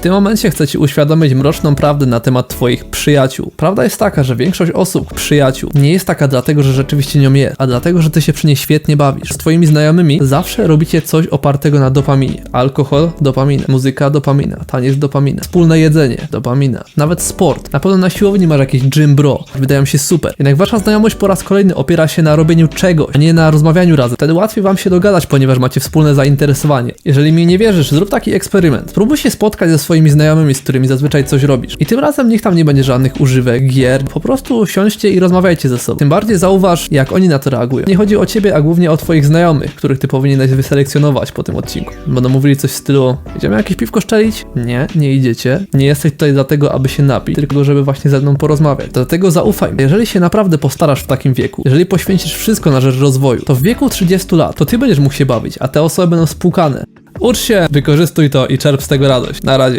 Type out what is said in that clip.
W tym momencie chcę ci uświadomić mroczną prawdę na temat twoich przyjaciół. Prawda jest taka, że większość osób, przyjaciół, nie jest taka dlatego, że rzeczywiście nią jest, a dlatego, że ty się przy niej świetnie bawisz. Z twoimi znajomymi zawsze robicie coś opartego na dopaminie. Alkohol, dopamina. Muzyka, dopamina. Taniec, dopamina. Wspólne jedzenie, dopamina. Nawet sport. Na pewno na siłowni masz jakiś gym bro. Wydają się super. Jednak wasza znajomość po raz kolejny opiera się na robieniu czegoś, a nie na rozmawianiu razem. Wtedy łatwiej wam się dogadać, ponieważ macie wspólne zainteresowanie. Jeżeli mi nie wierzysz, zrób taki eksperyment. Spróbuj się spotkać ze swoimi znajomymi, z którymi zazwyczaj coś robisz. I tym razem niech tam nie będzie żadnych używek, gier. Po prostu siądźcie i rozmawiajcie ze sobą. Tym bardziej zauważ, jak oni na to reagują. Nie chodzi o ciebie, a głównie o twoich znajomych, których ty powinieneś wyselekcjonować po tym odcinku. Będą mówili coś w stylu: Idziemy jakieś piwko szczelić? Nie, nie idziecie. Nie jesteś tutaj dlatego, aby się napić, tylko żeby właśnie ze mną porozmawiać. Dlatego zaufaj. mi. Jeżeli się naprawdę postarasz w takim wieku, jeżeli poświęcisz wszystko na rzecz rozwoju, to w wieku 30 lat to ty będziesz mógł się bawić, a te osoby będą spłukane. Ucz się, wykorzystuj to i czerp z tego radość. Na razie.